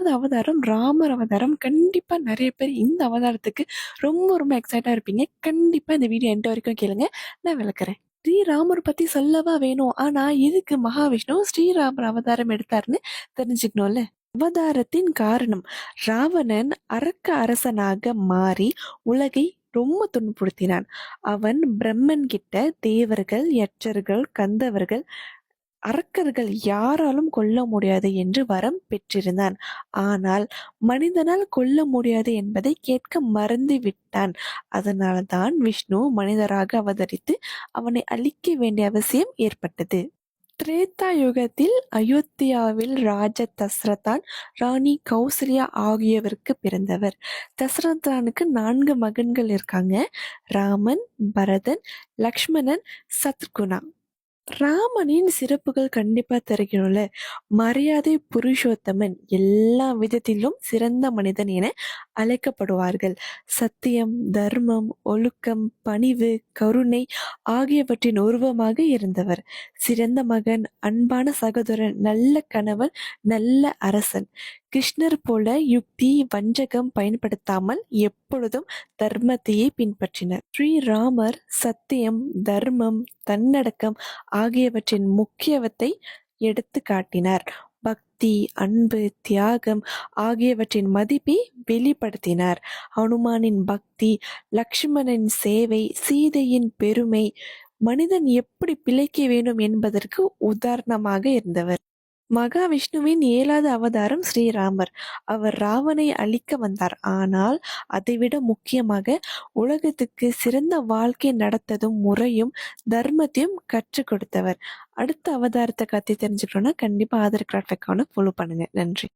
ரெண்டாவது அவதாரம் ராமர் அவதாரம். கண்டிப்பா நிறைய பேர் இந்த அவதாரத்துக்கு ரொம்ப ரொம்ப எக்ஸைட்டா இருப்பீங்க. கண்டிப்பாக இந்த வீடியோ எண்ட் வரைக்கும் கேளுங்க. நான் விளக்குறேன். ஸ்ரீராமர் பத்தி சொல்லவா வேணும்? ஆனா எதுக்கு மகாவிஷ்ணு ஸ்ரீராமர் அவதாரம் எடுத்தாருன்னு தெரிஞ்சுக்கணும்ல? அவதாரத்தின் காரணம் ராவணன் அரக்க அரசனாக மாறி உலகை ரொம்ப துன்புறுத்தினான். அவன் பிரம்மன் கிட்ட தேவர்கள் யட்சர்கள் கந்தவர்கள் அரக்கர்கள் யாராலும் கொல்ல முடியாது என்று வரம் பெற்றிருந்தான். ஆனால் மனிதனால் கொல்ல முடியாது என்பதை கேட்க மறந்து விட்டான். அதனால்தான் விஷ்ணு மனிதராக அவதரித்து அவனை அழிக்க வேண்டிய அவசியம் ஏற்பட்டது. திரேதா யுகத்தில் அயோத்தியாவில் ராஜ தசரதான் ராணி கௌசல்யா ஆகியவருக்கு பிறந்தவர். தசரதானுக்கு நான்கு மகன்கள் இருக்காங்க. ராமன் பரதன் லக்ஷ்மணன் சத்குணா. ராமனின் சிறப்புகள் கண்டிப்பா தெரிகிறோம்ல மரியாதை புருஷோத்தமன் எல்லா விதத்திலும் சிறந்த மனிதன் என அழைக்கப்படுவார்கள். சத்தியம் தர்மம் ஒழுக்கம் பணிவு கருணை ஆகியவற்றின் உருவமாக இருந்தவர். சிறந்த மகன் அன்பான சகோதரன் நல்ல கணவன் நல்ல அரசன். கிருஷ்ணர் போல யுக்தி வஞ்சகம் பயன்படுத்தாமல் எப்பொழுதும் தர்மத்தையே பின்பற்றினர். ஸ்ரீராமர் சத்தியம் தர்மம் தன்னடக்கம் ஆகியவற்றின் முக்கியத்தை எடுத்து காட்டினார். பக்தி அன்பு தியாகம் ஆகியவற்றின் மதிப்பை வெளிப்படுத்தினார். ஹனுமானின் பக்தி லக்ஷ்மணன் சேவை சீதையின் பெருமை மனிதன் எப்படி பிழைக்க வேண்டும் என்பதற்கு உதாரணமாக இருந்தவர். மகாவிஷ்ணுவின் ஏழாவது அவதாரம் ஸ்ரீராமர். அவர் ராவனை அழிக்க வந்தார். ஆனால் அதைவிட முக்கியமாக உலகத்துக்கு சிறந்த வாழ்க்கை நடத்ததும் முறையும் தர்மத்தையும் கற்றுக் கொடுத்தவர். அடுத்த அவதாரத்தை கத்தி தெரிஞ்சுக்கணும்னா கண்டிப்பா ஆதர் கிராஃப்ட் ஃபாலோ பண்ணுங்க. நன்றி.